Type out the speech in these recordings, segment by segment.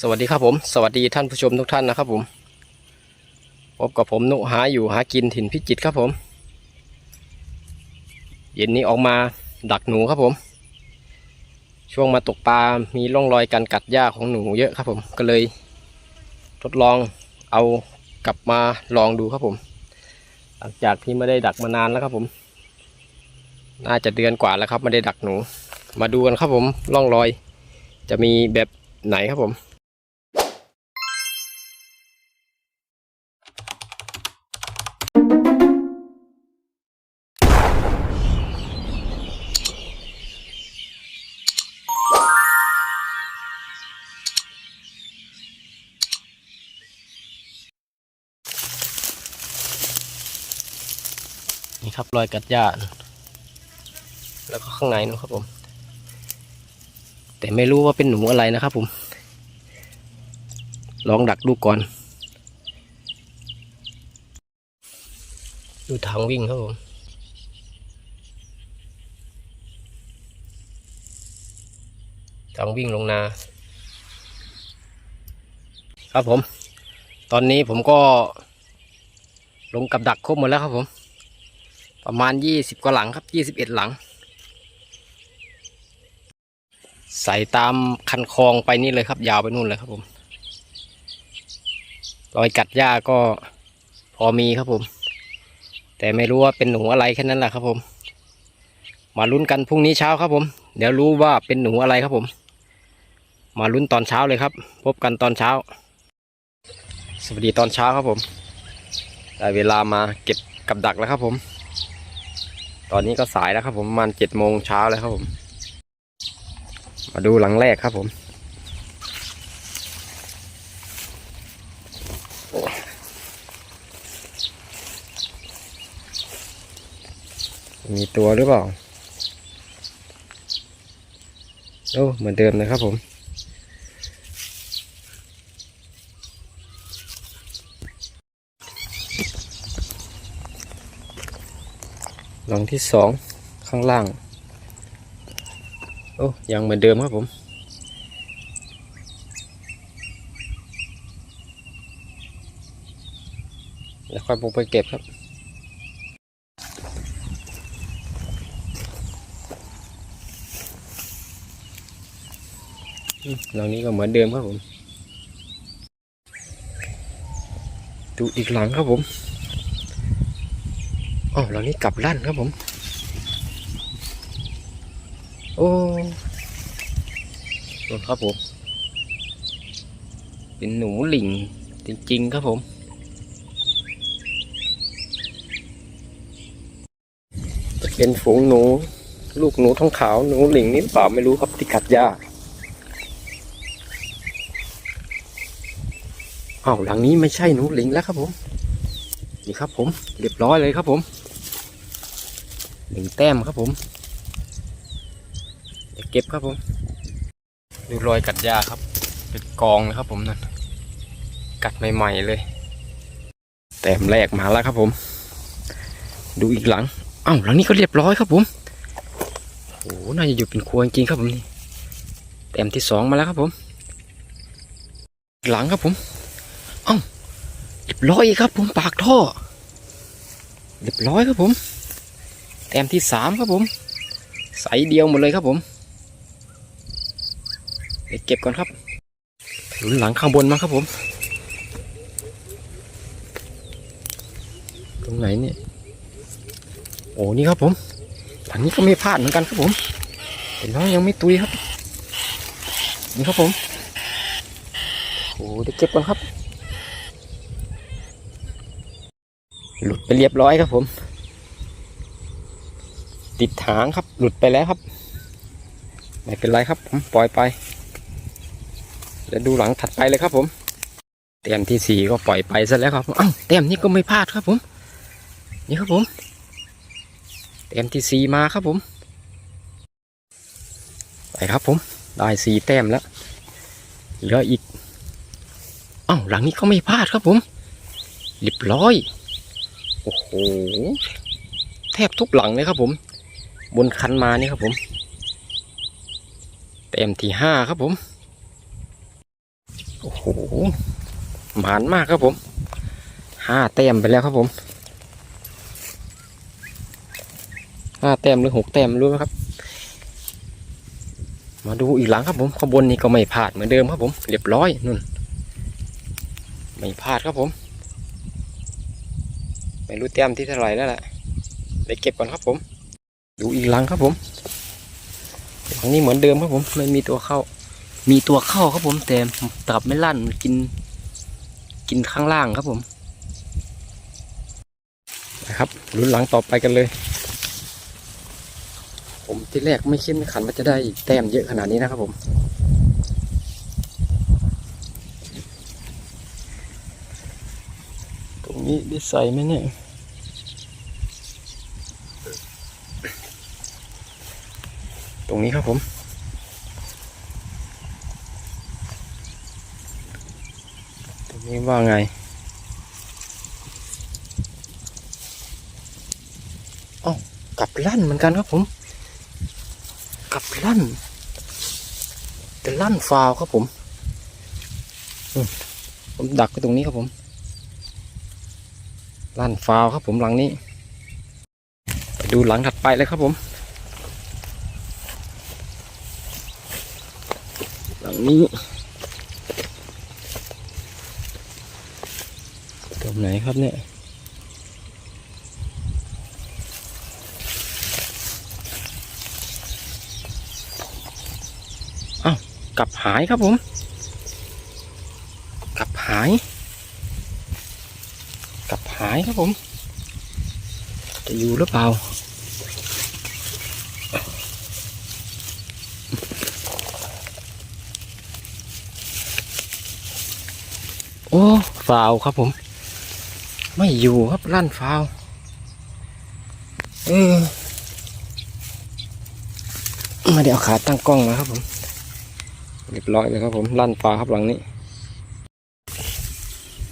สวัสดีครับผม สวัสดีท่านผู้ชมทุกท่านนะครับผมพบกับผมนุหาอยู่หากินถิ่นพิจิตครับผม เย็นนี้ออกมาดักหนูครับผม ช่วงมาตกปลา มีร่องรอยการกัดหญ้าของหนูเยอะครับผม ก็เลย ทดลองเอากลับมาลองดูครับผม หลังจากที่ไม่ได้ดักมานานแล้วครับผม น่าจะเดือนกว่าแล้วครับไม่ได้ดักหนู มาดูกันครับผมร่องรอย จะมีแบบไหนครับผม นี่ครับรอยกัดหญ้าแล้วก็ข้างในนะครับผม แต่ไม่รู้ว่าเป็นหนูอะไรนะครับผม ลองดักดูก่อน ดูทางวิ่งครับผมทางวิ่งลงนา ครับผม ตอนนี้ผมก็ลงกับดักครบหมดแล้วครับผม ประมาณยี่สิบกว่าหลังครับยี่สิบเอ็ดหลัง ใส่ตามคันคลองไปนี่เลยครับ ยาวไปนู่นเลยครับผม รอยกัดหญ้าก็พอมีครับผม แต่ไม่รู้ว่าเป็นหนูอะไรแค่นั้นแหละครับผม มาลุ้นกันพรุ่งนี้เช้าครับผม เดี๋ยวรู้ว่าเป็นหนูอะไรครับผม มาลุ้นตอนเช้าเลยครับ พบกันตอนเช้า สวัสดีตอนเช้าครับผม ได้เวลามาเก็บกับดักแล้วครับผม ตอนนี้ก็สายแล้วครับผมประมาณเจ็ดโมงเช้าแล้วครับผม มาดูหลังแรกครับผมมีตัวหรือเปล่า โอ้ เหมือนเดิมเลยครับผม หลังที่สองข้างล่าง โอ้ยังเหมือนเดิมครับผม แล้วค่อยบุกไปเก็บครับ หลังนี้ก็เหมือนเดิมครับผม ดูอีกหลังครับผม อ๋อหลังนี้กลับลั่นครับผม โอ้โดนครับผม เป็นหนูหลิงจริงๆครับผม จะเป็นฝูงหนู ลูกหนูท้องขาวหนูหลิงนี่เปล่าไม่รู้ครับที่กัดหญ้าอ้าวหลังนี้ไม่ใช่หนูหลิงแล้วครับผม นี่ครับผม เรียบร้อยเลยครับผม หนึ่งแต้มครับผมเดี๋ยวเก็บครับผมดูรอยกัดหญ้าครับ เป็นกองเลยครับผมนั่นกัดใหม่ๆเลย แต้มแรกมาแล้วครับผม ดูอีกหลังอ้าวหลังนี้ก็เรียบร้อยครับผมโอ้น่าจะอยู่เป็นครัวจริงๆครับผมนี่แต้มที่สองมาแล้วครับผม หลังครับผมเอ้าเรียบร้อยอีกครับผมปากท่อเรียบร้อยครับผมแต้มที่สามครับผม ใสเดียวหมดเลยครับผมเดี๋ยวเก็บก่อนครับหลุนหลังข้างบนมาครับผม ตรงไหนเนี่ย โอ้นี่ครับผมหลังนี้ก็ไม่พลาดเหมือนกันครับผมแต่น้องยังไม่ตุยครับ นี่ครับผมโอ้เดี๋ยวเก็บก่อนครับ หลุดไปเรียบร้อยครับผม ติดหางครับ หลุดไปแล้วครับ ไม่เป็นไรครับผมปล่อยไปเดี๋ยวดูหลังถัดไปเลยครับ ผมเต็มที่สี่ก็ปล่อยไปซะแล้วครับอ้าวเต็มนี้ก็ไม่พลาดครับผม นี่ครับผมเต็มที่สี่มาครับผมไปครับผม ได้สี่แต้มแล้ว เหลืออีกอ้าวหลังนี้ก็ไม่พลาดครับผมเรียบร้อย โอ้โห แทบทุกหลังเลยครับผม บนคันมานี่ครับผมเต็มที่ห้าครับผม โอ้โหหมานมากครับผมห้าแต้มไปแล้วครับผมห้าแต้มหรือหกแต้มรู้นะครับ มาดูอีกหลังครับผมข้างบนนี้ก็ไม่พลาดเหมือนเดิมครับผม เรียบร้อยนุ่น ไม่พลาดครับผม ไม่รู้แต้มที่เท่าไหร่แล้วแหละไปเก็บก่อนครับผม ดูอีกหลังครับผมหลังนี้เหมือนเดิมครับผมไม่มีตัวเข้า มีตัวเข้าครับผมแต่กลับไม่ลั่นมันกิน กินข้างล่างครับผมนะครับลุ้นหลังต่อไปกันเลย ผมที่แรกไม่คิดไม่ขันว่าจะได้แต้มเยอะขนาดนี้นะครับผมตรงนี้ได้ใส่ไหมเนี่ย ตรงนี้ครับผม ตรงนี้ว่าไง เอ้ากับลั่นเหมือนกันครับผม กับลั่นแต่ลั่นฟาวครับผม ผมดักไปตรงนี้ครับผม ลั่นฟาวครับผมหลังนี้ ไปดูหลังถัดไปเลยครับผม หลัง นี้ตรงไหนครับเนี่ยอ้าวกลับหายครับผมกลับหายกลับหายครับผม จะอยู่หรือเปล่า อ้ฟาวครับผม ไม่อยู่ครับลั่นฟาวเออม่ได้เอาขาตั้งกล้องมาครับผมเรียบร้อยเลยครับผมลั่นฟาวครับหลังนี้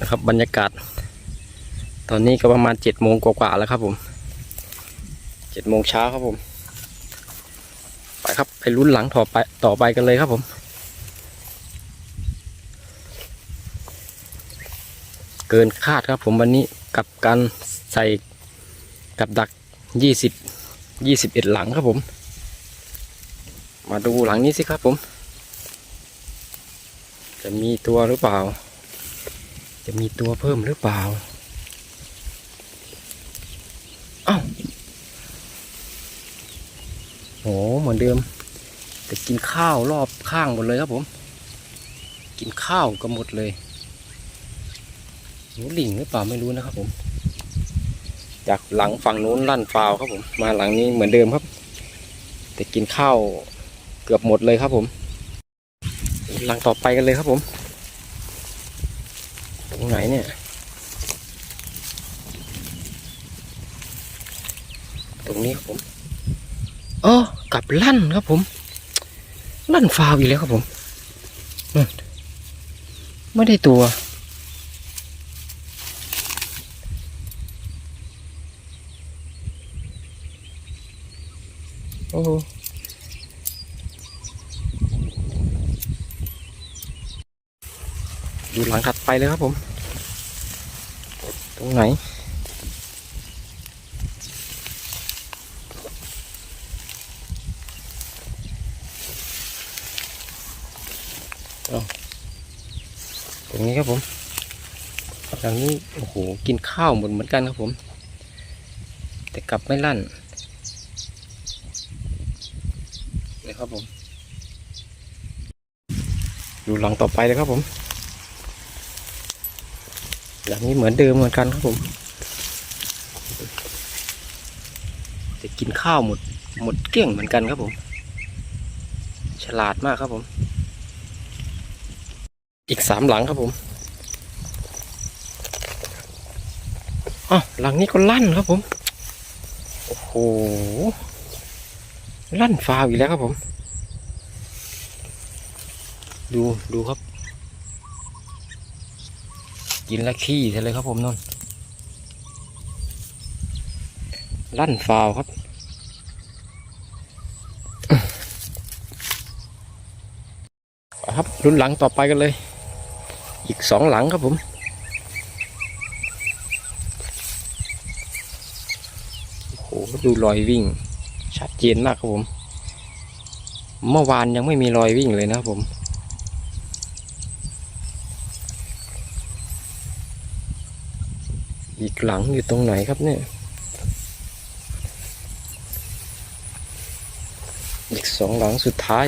นะครับ บรรยากาศ ตอนนี้ก็ประมาณเจ็ดโมงกว่าๆแล้วครับผมเจ็ดโมงเช้าครับผม ไปครับไปลุ้นหลังต่อไปต่อไปกันเลยครับผม เกินคาดครับผมวันนี้กับการใส่กับดักยี่สิบยี่สิบเอ็ดหลังครับผม มาดูหลังนี้สิครับผม จะมีตัวหรือเปล่า จะมีตัวเพิ่มหรือเปล่าอ้าวโหเหมือนเดิม แต่กินข้าวรอบข้างหมดเลยครับผม กินข้าวก็หมดเลย หนูหลิงหรือเปล่าไม่รู้นะครับผม จากหลังฝั่งนู้นลั่นฟาวครับผม มาหลังนี้เหมือนเดิมครับ แต่กินข้าวเกือบหมดเลยครับผม หลังต่อไปกันเลยครับผม ตรงไหนเนี่ย ตรงนี้ครับผมอ๋อกลับลั่นครับผม ลั่นฟาวอีกแล้วครับผม ไม่ได้ตัว อ้โหดูหลังถัดไปเลยครับผม ตรงไหนตรงนี้ครับผมหลังนี้โอ้โหกินข้าวหมดเหมือนกันครับผม แต่กลับไม่ลั่นเลย ครับผม ดูหลังต่อไปเลยครับผมหลังนี้เหมือนเดิมเหมือนกันครับผมแต่กินข้าวหมด หมดเกลี้ยงเหมือนกันครับผม ฉลาดมากครับผม อีกสามหลังครับผมอ๋อหลังนี้ก็ลั่นครับผม โอ้โห ลั่นฟาวอีกแล้วครับผม ดูดูครับ กินและขี้เลยครับผมนนลั่นฟาวครับครับรุ่นหลังต่อไปกันเลย อีกสองหลังครับผมโอ้โหดูรอยวิ่ง ชัดเจนมากครับผม เมื่อวานยังไม่มีรอยวิ่งเลยนะครับผม อีกหลังอยู่ตรงไหนครับเนี่ย อีกสองหลังสุดท้าย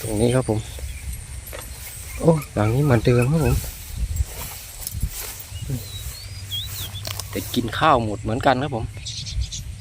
ตรงนี้ครับผม โอ้หลังนี้เหมือนเดิมครับผมแต่กินข้าวหมดเหมือนกันครับผม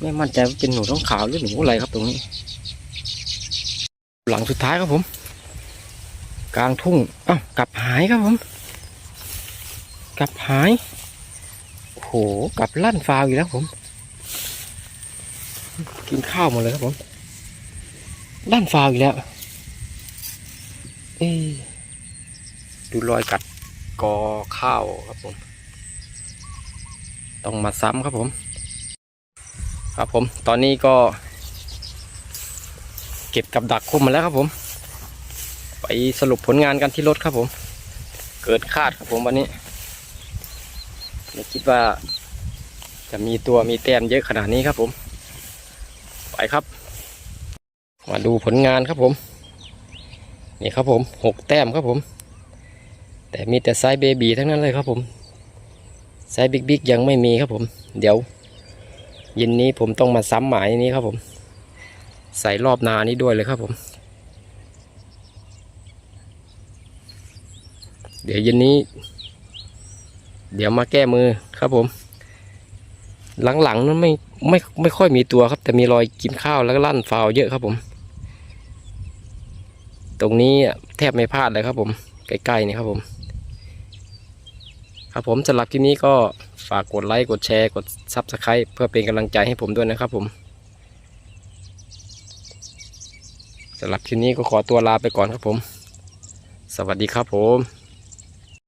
ไม่มั่นใจว่าเป็นหนูท้องขาวหรือหนูอะไรครับตรงนี้ หลังสุดท้ายครับผม กลางทุ่งอ้าวกลับหายครับผม กลับหายโอ้โหกลับลั่นฟาวอีกแล้วผม กินข้าวหมดเลยครับผมลั่นฟาวอีกแล้วเอ๊ะดูรอยกัดกอข้าวครับผม ต้องมาซ้ำครับผม ครับผม ตอนนี้ก็ ก็บกับดักคุมมาแล้วครับผม ไปสรุปผลงานกันที่รถครับผม เกิดคาดครับผมวันนี้ไม่คิดว่า จะมีตัวมีแต้มเยอะขนาดนี้ครับผม ไปครับ มาดูผลงานครับผม นี่ครับผมหกแต้มครับผม แต่มีแต่ไซส์เบบีทั้งนั้นเลยครับผมไซส์บิ๊กบิ๊กยังไม่มีครับผม เดี๋ยวเย็นนี้ผมต้องมาซ้ำหมายนี้ครับผม ใส่รอบนานี้ด้วยเลยครับผม เดี๋ยวเย็นนี้ เดี๋ยวมาแก้มือครับผม หลังๆนั้นไม่ไม่ไม่ค่อยมีตัวครับ แต่มีรอยกินข้าวแล้วก็ลั่นฟาวเยอะครับผม ตรงนี้แทบไม่พลาดเลยครับผม ใกล้ๆนี่ครับผม ครับผมสำหรับคลิปนี้ก็ฝากกดไลค์กดแชร์กดซับสไคร b ์เพื่อเป็นกำลังใจให้ผมด้วยนะครับผม สำหรับคลิปนี้ก็ขอตัวลาไปก่อนครับผม สวัสดีครับผม